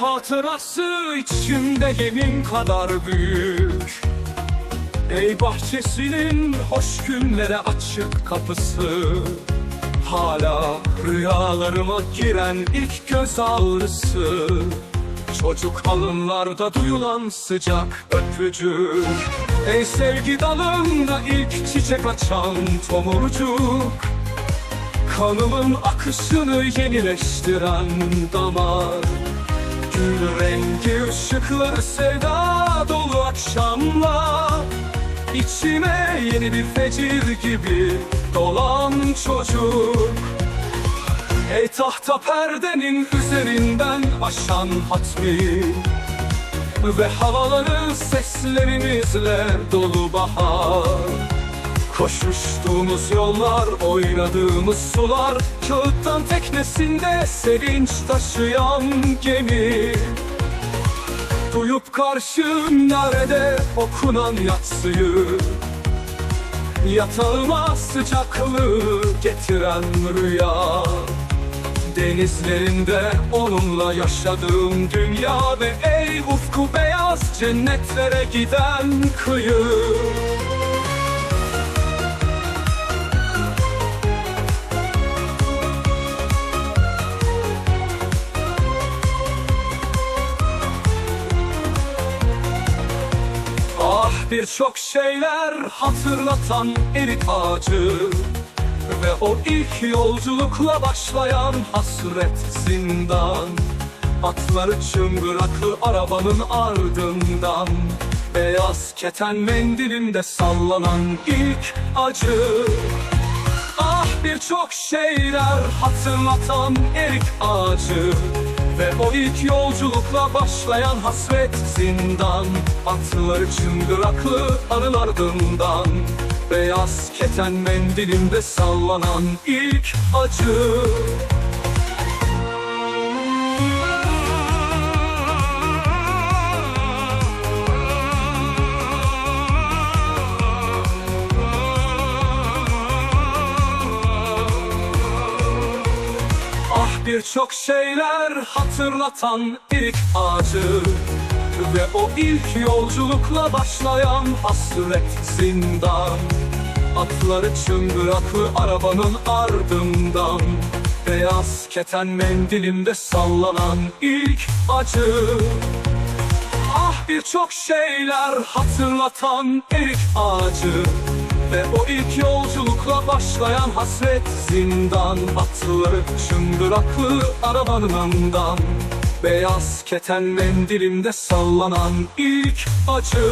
Hatırası içimde yemin kadar büyük. Ey bahçesinin hoş günlere açık kapısı. Hala rüyalarıma giren ilk göz ağrısı. Çocuk alınlarda duyulan sıcak öpücük Ey sevgi dalında ilk çiçek açan tomurcuk. Kanımın akışını yenileştiren damar Gül rengi ışıkları sevda dolu akşamlar İçime yeni bir fecir gibi dolan çocuk. Ey tahta perdenin üzerinden aşan hatmi Ve havaları seslerimizle dolu bahar Koşuştuğumuz yollar, oynadığımız sular Kağıttan teknesinde sevinç taşıyan gemi. Duyup karşı minarede okunan yatsıyı Yatağıma sıcaklığı getiren rüya. Denizlerinde onunla yaşadığım dünya Ve ey ufku beyaz cennetlere giden kıyı birçok şeyler hatırlatan erik ağacı Ve o ilk yolculukla başlayan hasret zindan. Atları çıngıraklı arabanın ardından Beyaz keten mendilinde sallanan ilk acı. Ah birçok şeyler hatırlatan erik ağacı Ve o ilk yolculukla başlayan hasret zindan. Atları çıngıraklı anın ardından. Beyaz keten mendilimde sallanan ilk acı birçok şeyler hatırlatan erik ağacı Ve o ilk yolculukla başlayan hasret zindan. Atları çıngıraklı arabanın ardından Beyaz keten mendilimde sallanan ilk acı. Ah birçok şeyler hatırlatan erik ağacı Ve o ilk yolculukla başlayan hasret zindan Atları çıngıraklı arabanın andan. Beyaz keten mendilimde sallanan ilk acı